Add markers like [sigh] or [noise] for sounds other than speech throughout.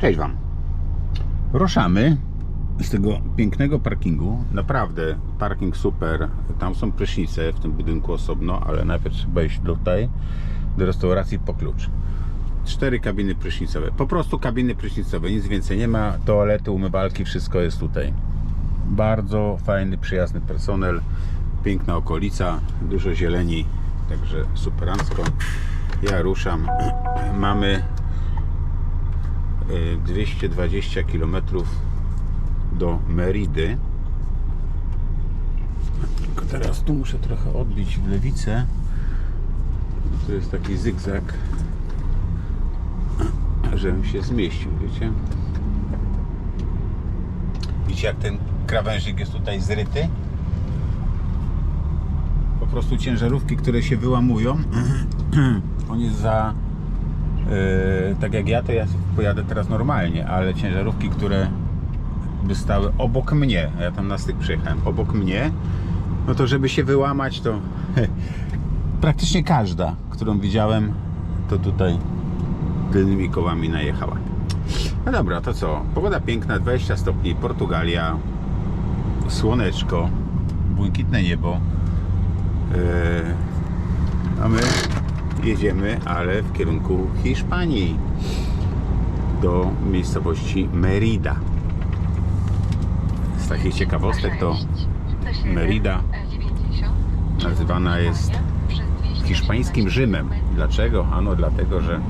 Cześć Wam. Ruszamy z tego pięknego parkingu. Naprawdę parking super. Tam są prysznice w tym budynku osobno, ale najpierw trzeba iść tutaj do restauracji po klucz. Cztery kabiny prysznicowe. Po prostu kabiny prysznicowe, nic więcej nie ma. Toalety, umywalki, wszystko jest tutaj. Bardzo fajny, przyjazny personel. Piękna okolica, dużo zieleni, także superancko. Ja ruszam. [clears throat] Mamy 220 km do Meridy. Tylko teraz tu muszę trochę odbić w lewicę. To jest taki zygzak, żebym się zmieścił, wiecie? Widzicie jak ten krawężnik jest tutaj zryty? Po prostu ciężarówki, które się wyłamują, [clears throat] on jest za tak jak ja, to ja pojadę teraz normalnie, ale ciężarówki, które by stały obok mnie, ja tam na styk przyjechałem, obok mnie, no to żeby się wyłamać, to [laughs] praktycznie każda, którą widziałem, to tutaj tylnymi kołami najechała. No dobra, to co? Pogoda piękna, 20 stopni, Portugalia, słoneczko, błękitne niebo. Yy, a my jedziemy, ale w kierunku Hiszpanii do miejscowości Merida. Z takich ciekawostek to Merida nazywana jest hiszpańskim Rzymem. Dlaczego? Ano dlatego, że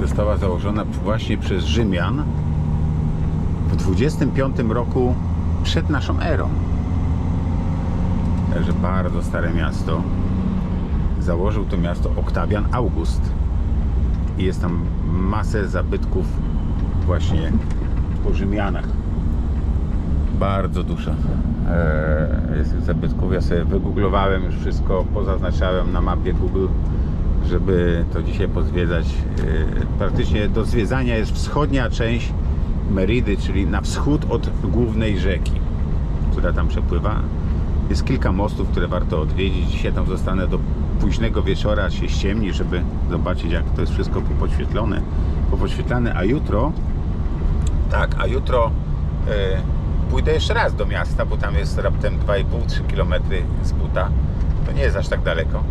została założona właśnie przez Rzymian w 25 roku przed naszą erą. Także bardzo stare miasto. Założył to miasto Oktawian August. I jest tam masę zabytków właśnie po Rzymianach. Bardzo dużo e, jest zabytków. Ja sobie wygooglowałem już wszystko, pozaznaczałem na mapie Google, żeby to dzisiaj pozwiedzać. E, Praktycznie do zwiedzania jest wschodnia część Meridy, czyli na wschód od głównej rzeki, która tam przepływa. Jest kilka mostów, które warto odwiedzić. Dzisiaj tam zostanę do późnego wieczora, się ściemni, żeby zobaczyć, jak to jest wszystko popoświetlone, popoświetlane. A jutro, tak, a jutro e, pójdę jeszcze raz do miasta, bo tam jest raptem 2,5-3 km z buta. To nie jest aż tak daleko.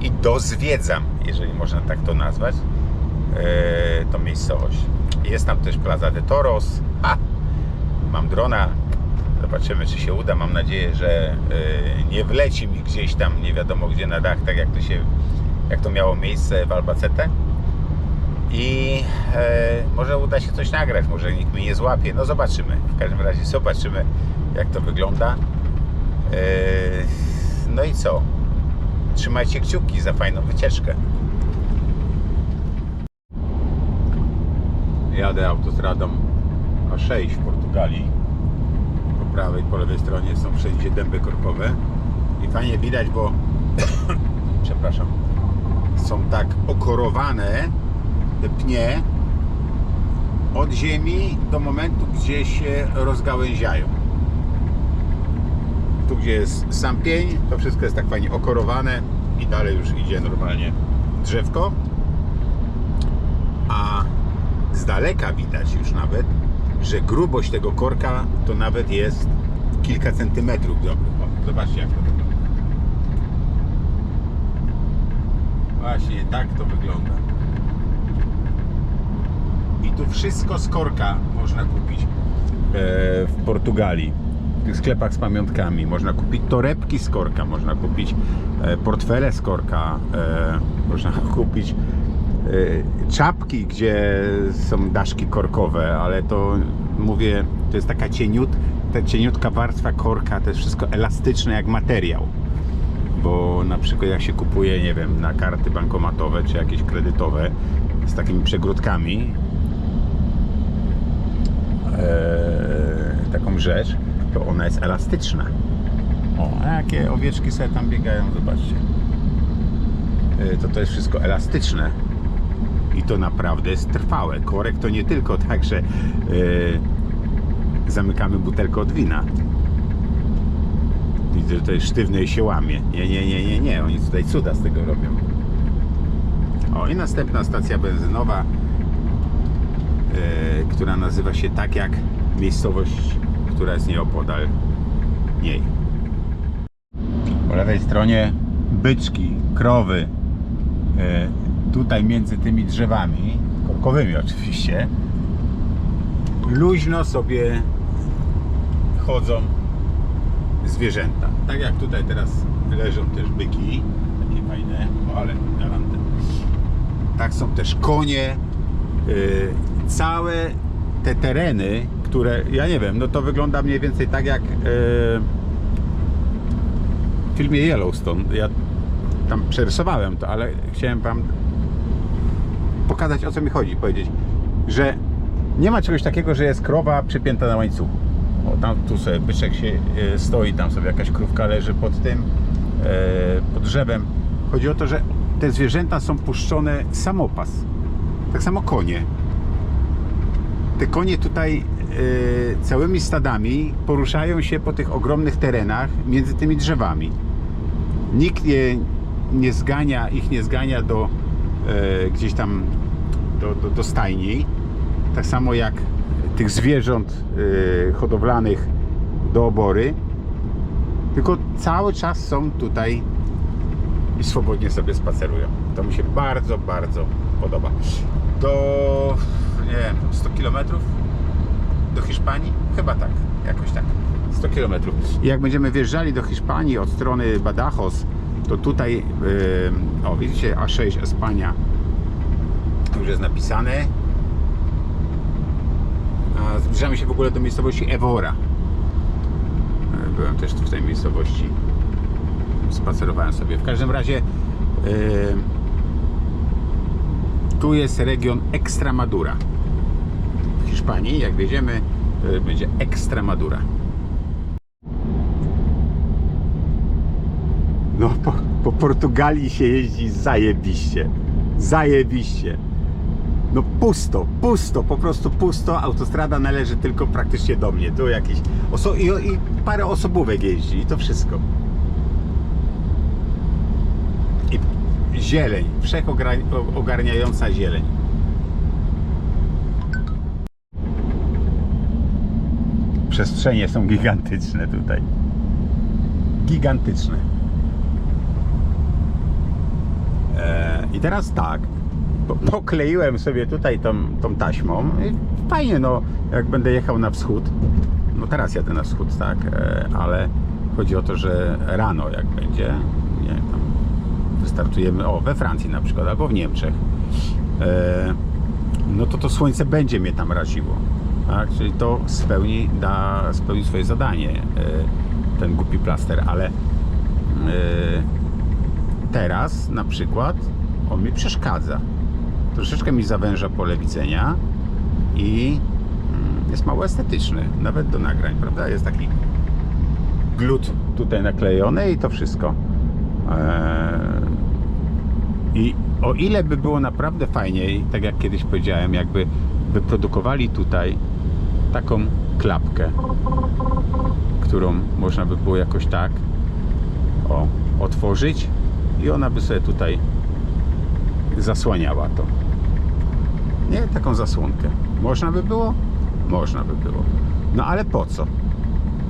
I dozwiedzam, jeżeli można tak to nazwać, e, tą miejscowość. Jest tam też Plaza de Toros. Ha! Mam drona, Zobaczymy, czy się uda. Mam nadzieję, że y, nie wleci mi gdzieś tam nie wiadomo gdzie na dach, tak jak to się, jak to miało miejsce w Albacete. I e, może uda się coś nagrać, może nikt mnie nie złapie. No zobaczymy. W każdym razie zobaczymy, jak to wygląda. E, no i co? Trzymajcie kciuki za fajną wycieczkę. Jadę autostradą A6 w Portugalii po prawej, po lewej stronie są wszędzie dęby korkowe i fajnie widać, bo [coughs] przepraszam, są tak okorowane te pnie od ziemi do momentu, gdzie się rozgałęziają. Tu, gdzie jest sam pień, to wszystko jest tak fajnie okorowane i dalej już idzie normalnie drzewko. A z daleka widać już nawet, że grubość tego korka to nawet jest kilka centymetrów dobrych. Zobaczcie jak to wygląda. Właśnie tak to wygląda. I tu wszystko z korka można kupić e, w Portugalii. W tych sklepach z pamiątkami. Można kupić torebki z korka, można kupić e, portfele z korka, e, można [laughs] kupić czapki, gdzie są daszki korkowe, ale to mówię, to jest taka cieniut, ta cieniutka warstwa korka, to jest wszystko elastyczne jak materiał. Bo na przykład jak się kupuje, nie wiem, na karty bankomatowe czy jakieś kredytowe z takimi przegródkami, e, taką rzecz, to ona jest elastyczna. O, a jakie owieczki sobie tam biegają, zobaczcie. E, to to jest wszystko elastyczne. I to naprawdę jest trwałe. Korek to nie tylko tak, że e, zamykamy butelkę od wina. Widzę, że to jest sztywne i się łamie. Nie, nie, nie, nie, nie. Oni tutaj cuda z tego robią. O, i następna stacja benzynowa, e, która nazywa się tak jak miejscowość, która jest nieopodal niej. Po lewej stronie byczki, krowy. E, tutaj między tymi drzewami, korkowymi oczywiście, luźno sobie chodzą zwierzęta. Tak jak tutaj teraz leżą też byki, takie fajne, ale galante. Tak są też konie. Yy, całe te tereny, które, ja nie wiem, no to wygląda mniej więcej tak jak yy, w filmie Yellowstone. Ja tam przerysowałem to, ale chciałem wam pokazać o co mi chodzi, powiedzieć, że nie ma czegoś takiego, że jest krowa przypięta na łańcuchu. O, tam tu sobie byczek się e, stoi, tam sobie jakaś krówka leży pod tym, e, pod drzewem. Chodzi o to, że te zwierzęta są puszczone samopas. Tak samo konie. Te konie tutaj e, całymi stadami poruszają się po tych ogromnych terenach między tymi drzewami. Nikt je nie zgania, ich nie zgania do gdzieś tam do, do, do stajni. Tak samo jak tych zwierząt e, hodowlanych do obory. Tylko cały czas są tutaj i swobodnie sobie spacerują. To mi się bardzo, bardzo podoba. Do, nie wiem, 100 km do Hiszpanii? Chyba tak, jakoś tak. 100 km. I jak będziemy wjeżdżali do Hiszpanii od strony Badajoz, to tutaj, yy, o widzicie, A6 Espania już jest napisane. Zbliżamy się w ogóle do miejscowości Evora. E, Byłem też w tej miejscowości. Spacerowałem sobie. W każdym razie yy, tu jest region Extremadura. W Hiszpanii, jak wjedziemy, to będzie Extremadura. No, po, po Portugalii się jeździ zajebiście. Zajebiście. No pusto, pusto, po prostu pusto. Autostrada należy tylko praktycznie do mnie. Tu jakieś oso- i, i parę osobówek jeździ i to wszystko. I zieleń, wszechogarniająca zieleń. Przestrzenie są gigantyczne tutaj. Gigantyczne. E, I teraz tak, pokleiłem sobie tutaj tą, tą taśmą i fajnie, no, jak będę jechał na wschód, no teraz jadę na wschód, tak, e, ale chodzi o to, że rano jak będzie, nie wiem, tam wystartujemy, o, we Francji na przykład, albo w Niemczech, e, no to to słońce będzie mnie tam raziło, tak, czyli to spełni, da, spełni swoje zadanie, e, ten głupi plaster, ale teraz na przykład on mi przeszkadza. Troszeczkę mi zawęża pole widzenia i mm, jest mało estetyczny, nawet do nagrań, prawda? Jest taki glut tutaj naklejony i to wszystko. Eee, I o ile by było naprawdę fajniej, tak jak kiedyś powiedziałem, jakby wyprodukowali tutaj taką klapkę, którą można by było jakoś tak o, otworzyć i ona by sobie tutaj zasłaniała to. Nie, taką zasłonkę. Można by było? Można by było. No ale po co?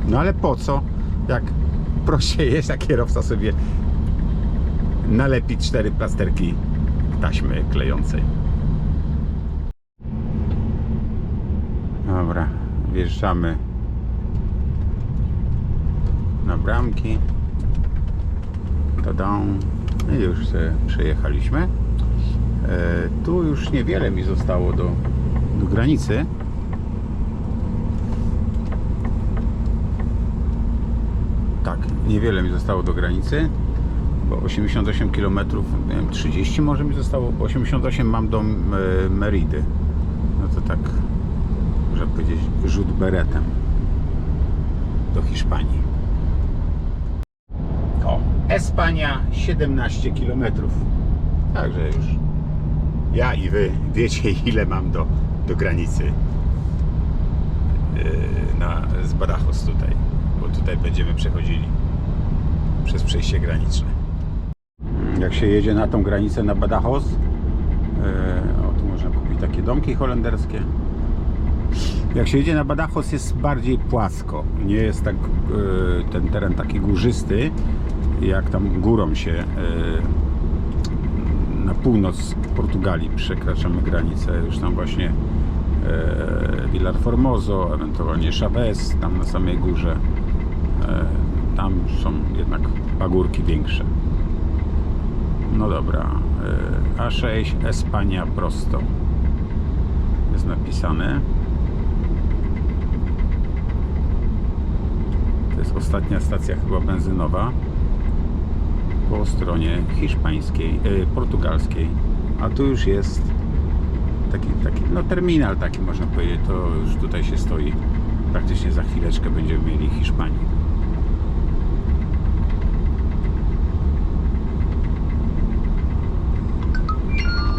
No ale po co? Jak prościej [laughs] jest, jak kierowca sobie nalepi cztery plasterki taśmy klejącej. Dobra, wjeżdżamy na bramki. Tada. I już przejechaliśmy. E, tu już niewiele mi zostało do, do granicy. Tak, niewiele mi zostało do granicy. Bo 88 km, wiem, 30 może mi zostało, bo 88 mam do e, Meridy. No to tak, można powiedzieć, rzut beretem do Hiszpanii. O, Espania 17 km. Także już ja i wy wiecie ile mam do, do granicy yy, na, z Badajoz tutaj, bo tutaj będziemy przechodzili przez przejście graniczne. Jak się jedzie na tą granicę na Badajoz, E, o, tu można kupić takie domki holenderskie. Jak się jedzie na Badajoz jest bardziej płasko. Nie jest tak e, ten teren taki górzysty, jak tam górą się e, północ Portugalii przekraczamy granicę. Już tam właśnie e, Villar Formoso, ewentualnie Chavez, tam na samej górze. E, tam są jednak pagórki większe. No dobra. e, A6 Espania prosto. Jest napisane. To jest ostatnia stacja chyba benzynowa po stronie hiszpańskiej, e, portugalskiej. A tu już jest taki, taki no terminal taki można powiedzieć. To już tutaj się stoi. Praktycznie za chwileczkę będziemy mieli Hiszpanię.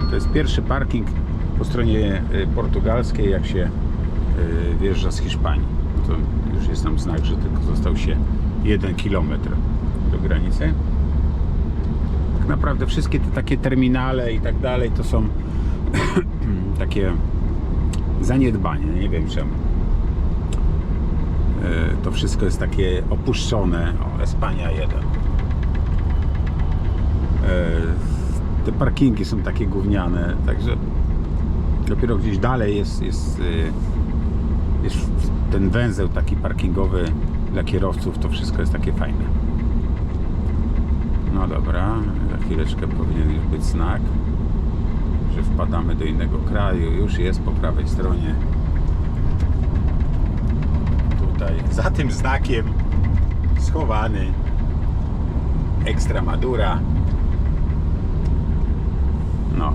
To jest pierwszy parking po stronie y, portugalskiej, jak się y, wjeżdża z Hiszpanii. To już jest tam znak, że tylko został się jeden kilometr do granicy. Tak naprawdę wszystkie te takie terminale i tak dalej to są [clears throat] takie zaniedbanie. Nie wiem czemu. Y, To wszystko jest takie opuszczone. O, Espania 1 te parkingi są takie gówniane, także dopiero gdzieś dalej jest, jest, y, jest ten węzeł taki parkingowy dla kierowców, to wszystko jest takie fajne. No dobra, za chwileczkę powinien już być znak, że wpadamy do innego kraju, już jest po prawej stronie. Tutaj, za tym znakiem schowany Extremadura. No.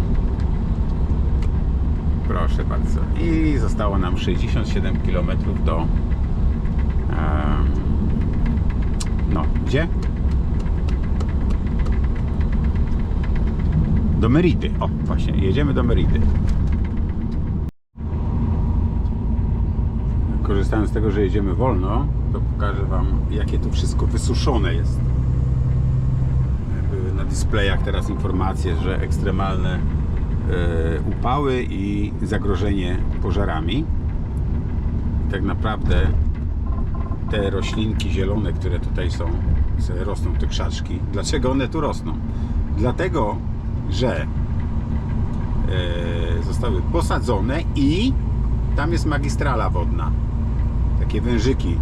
Proszę bardzo. I zostało nam 67 km do. em, no, gdzie? Do Meridy. O, właśnie, jedziemy do Meridy. Korzystając z tego, że jedziemy wolno, to pokażę Wam, jakie to wszystko wysuszone jest na displayach teraz informacje, że ekstremalne e, upały i zagrożenie pożarami. Tak naprawdę te roślinki zielone, które tutaj są, rosną te krzaczki. Dlaczego one tu rosną? Dlatego, że e, zostały posadzone i tam jest magistrala wodna. Takie wężyki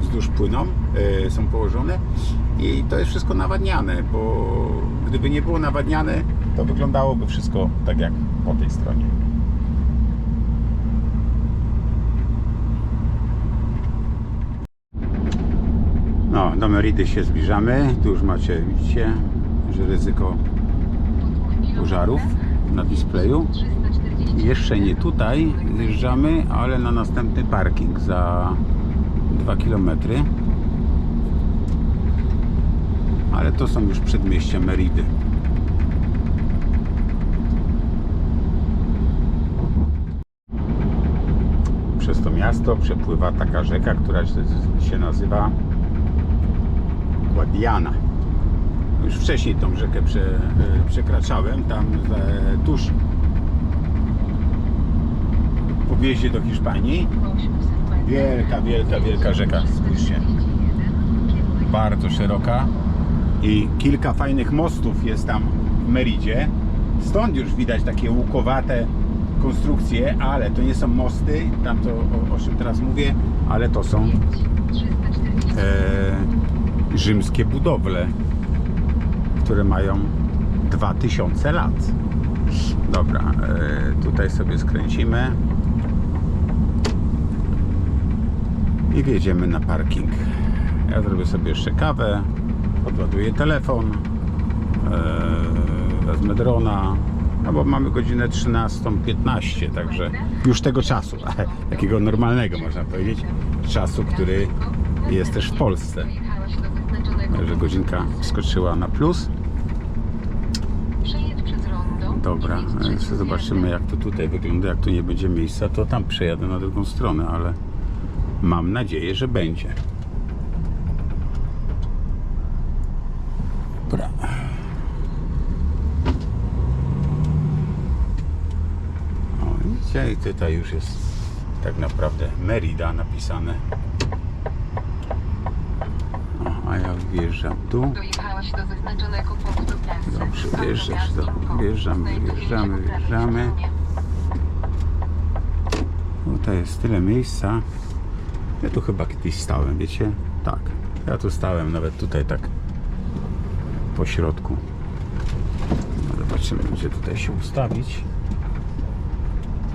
wzdłuż płyną, e, są położone i to jest wszystko nawadniane, bo gdyby nie było nawadniane, to wyglądałoby wszystko tak jak po tej stronie. No, do Meridy się zbliżamy. Tu już macie, widzicie, że ryzyko pożarów na displeju. Jeszcze nie tutaj zjeżdżamy, ale na następny parking za 2 km. Ale to są już przedmieścia Meridy. Przez to miasto przepływa taka rzeka, która się- się nazywa Guadiana. Już wcześniej tą rzekę prze, e, przekraczałem, tam e, tuż po wjeździe do Hiszpanii. Wielka, wielka, wielka rzeka, spójrzcie. Bardzo szeroka i kilka fajnych mostów jest tam w Meridzie. Stąd już widać takie łukowate konstrukcje, ale to nie są mosty, tam to o, o czym teraz mówię, ale to są e, rzymskie budowle, które mają 2000 lat. Dobra, e, tutaj sobie skręcimy i wjedziemy na parking. Ja zrobię sobie jeszcze kawę, podładuję telefon, e, wezmę drona, no bo mamy godzinę 13.15, także już tego czasu, [laughs] takiego normalnego można powiedzieć, czasu, który jest też w Polsce. Także godzinka skoczyła na plus. Dobra, jeszcze zobaczymy jak to tutaj wygląda. Jak tu nie będzie miejsca, to tam przejadę na drugą stronę, ale mam nadzieję, że będzie. Dobra. tutaj już jest tak naprawdę Merida napisane. O, a ja wjeżdżam tu. Dojechałeś do zaznaczonego punktu. Dobrze, wjeżdżasz do- wjeżdżamy, wjeżdżamy, wjeżdżamy. Tutaj jest tyle miejsca. Ja tu chyba kiedyś stałem, wiecie? Tak. Ja tu stałem nawet tutaj tak po środku. No zobaczymy, gdzie tutaj się ustawić.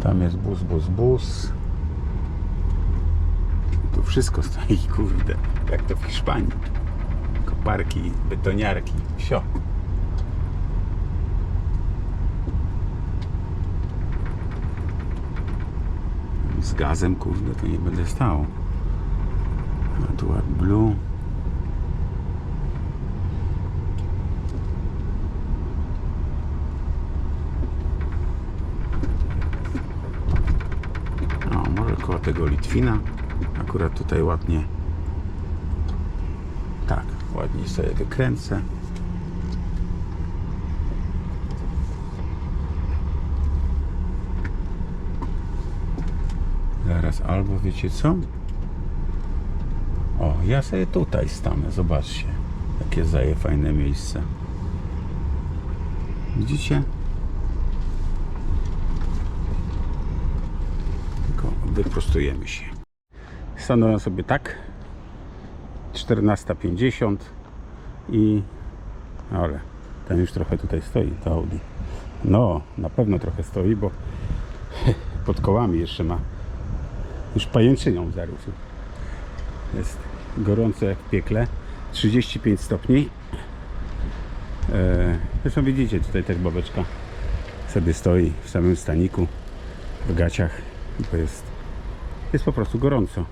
Tam jest bus, bus, bus. I tu wszystko stoi, kurde. Jak to w Hiszpanii. Koparki, betoniarki, wsio. Z gazem, kurde, to nie będę stał. A tu AdBlue. O, może koło tego Litwina. Akurat tutaj ładnie. Tak, ładnie sobie wykręcę. Zaraz, albo wiecie co? O, ja sobie tutaj stanę, zobaczcie. Jakie zaje fajne miejsce. Widzicie? Tylko wyprostujemy się. Stanąłem sobie tak. 14.50 i ale ten już trochę tutaj stoi, to Audi. No, na pewno trochę stoi, bo [laughs] pod kołami jeszcze ma już pajęczyną zarósł. Jest gorąco jak w piekle. 35 stopni. E, Zresztą widzicie, tutaj też babeczka sobie stoi w samym staniku, w gaciach, bo jest, jest po prostu gorąco.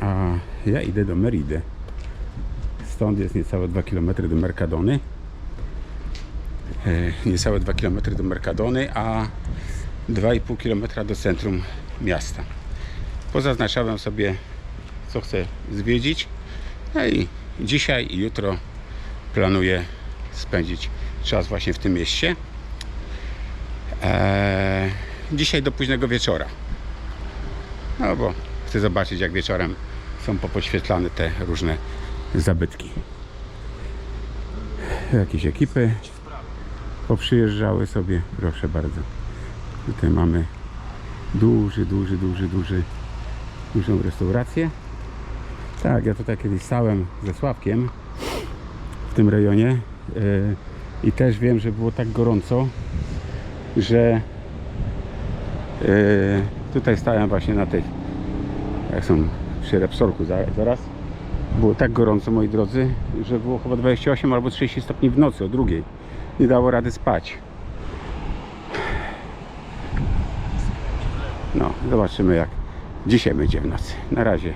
A ja idę do Meridy. Stąd jest niecałe 2 km do Mercadony. E, Niecałe 2 km do Mercadony, a 2,5 km do centrum miasta. Pozaznaczałem sobie, co chcę zwiedzić. No i dzisiaj i jutro planuję spędzić czas właśnie w tym mieście. Eee, dzisiaj do późnego wieczora. No bo chcę zobaczyć, jak wieczorem są popoświetlane te różne zabytki. Jakieś ekipy poprzyjeżdżały sobie, proszę bardzo. Tutaj mamy duży, duży, duży, duży, dużą restaurację. Tak, ja tutaj kiedyś stałem ze Sławkiem w tym rejonie yy, i też wiem, że było tak gorąco, że yy, tutaj stałem właśnie na tych, jak są przy Repsorku za- zaraz. Było tak gorąco, moi drodzy, że było chyba 28 albo 30 stopni w nocy o drugiej. Nie dało rady spać. No, zobaczymy jak dzisiaj będzie w nocy. Na razie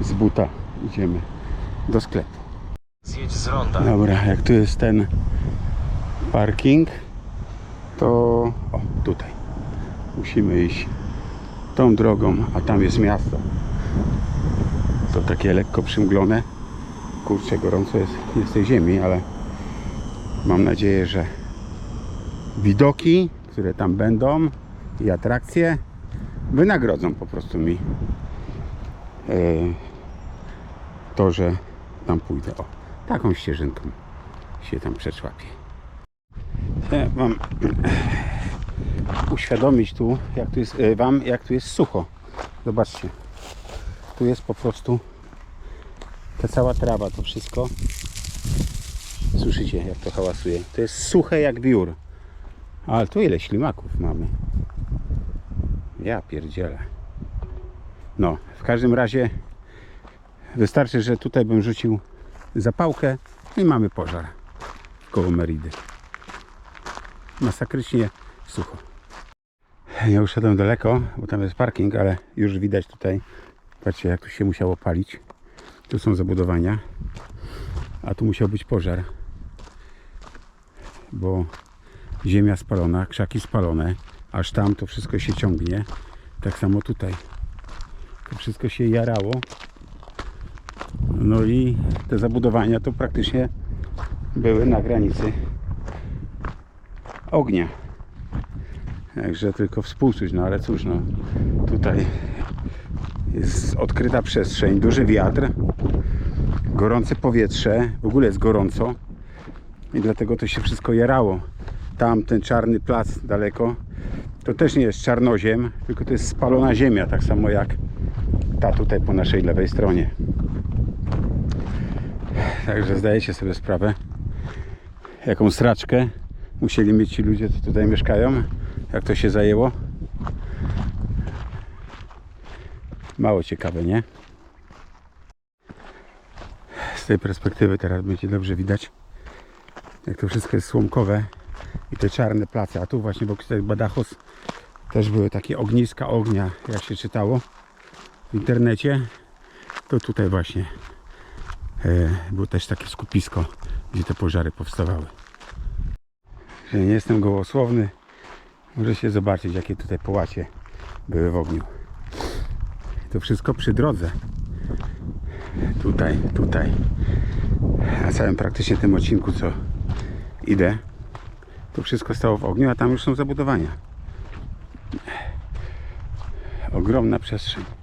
z buta idziemy do sklepu. Zjedź z ronda. Dobra, jak tu jest ten parking, to o, tutaj. Musimy iść tą drogą, a tam jest miasto. To takie lekko przymglone. Kurczę, gorąco jest, jest tej ziemi, ale mam nadzieję, że widoki, które tam będą i atrakcje wynagrodzą po prostu mi e, to, że tam pójdę. O, taką ścieżynką się tam przeczłapię. Chcę Wam uświadomić tu, jak tu jest, e, Wam, jak tu jest sucho. Zobaczcie. Tu jest po prostu ta cała trawa, to wszystko. Słyszycie, jak to hałasuje. To jest suche jak wiór. Ale tu ile ślimaków mamy. Ja pierdzielę. No, w każdym razie wystarczy, że tutaj bym rzucił zapałkę i mamy pożar koło Meridy. Masakrycznie sucho. Ja uszedłem daleko, bo tam jest parking, ale już widać tutaj, patrzcie jak tu się musiało palić. Tu są zabudowania, a tu musiał być pożar, bo ziemia spalona, krzaki spalone, aż tam to wszystko się ciągnie. Tak samo tutaj. To wszystko się jarało. No i te zabudowania to praktycznie były na granicy ognia. Także tylko współczuć, no ale cóż, no tutaj jest odkryta przestrzeń, duży wiatr, gorące powietrze, w ogóle jest gorąco i dlatego to się wszystko jarało. Tam ten czarny plac daleko, to też nie jest czarnoziem, tylko to jest spalona ziemia, tak samo jak ta tutaj po naszej lewej stronie. Także zdajecie sobie sprawę, jaką straczkę musieli mieć ci ludzie, co tutaj mieszkają, jak to się zajęło. Mało ciekawe, nie? Z tej perspektywy teraz będzie dobrze widać, jak to wszystko jest słomkowe i te czarne place. A tu właśnie wokół tych Badachos też były takie ogniska ognia, jak się czytało w internecie. To tutaj właśnie e, było też takie skupisko, gdzie te pożary powstawały. Nie jestem gołosłowny, możecie zobaczyć, jakie tutaj połacie były w ogniu. To wszystko przy drodze. Tutaj, tutaj. Na całym praktycznie tym odcinku, co idę, to wszystko stało w ogniu, a tam już są zabudowania. Ogromna przestrzeń.